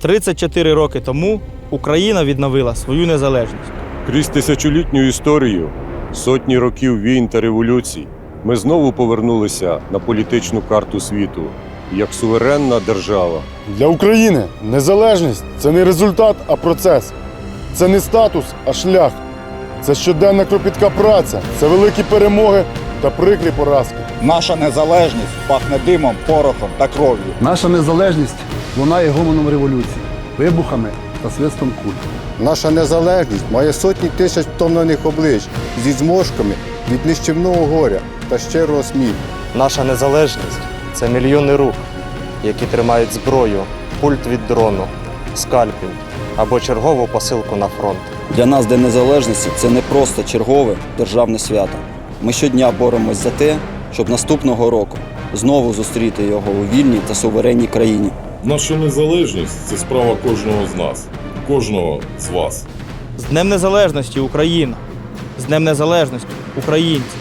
34 роки тому Україна відновила свою незалежність. Крізь тисячолітню історію, сотні років війн та революцій, ми знову повернулися на політичну карту світу як суверенна держава. Для України незалежність це не результат, а процес. Це не статус, а шлях. Це щоденна кропітка праця, це великі перемоги та прикрі поразки. Наша незалежність пахне димом, порохом та кров'ю. Наша незалежність лунає гомоном революції, вибухами та свистом куль. Наша незалежність має сотні тисяч втомлених облич зі зморшками від нищівного горя та щирого сміху. Наша незалежність це мільйони рук, які тримають зброю, пульт від дрону, скальпель або чергову посилку на фронт. Для нас День Незалежності це не просто чергове державне свято. Ми щодня боремось за те, щоб наступного року знову зустріти його у вільній та суверенній країні. Наша незалежність це справа кожного з нас, кожного з вас. З Днем Незалежності Україна! З Днем Незалежності українці!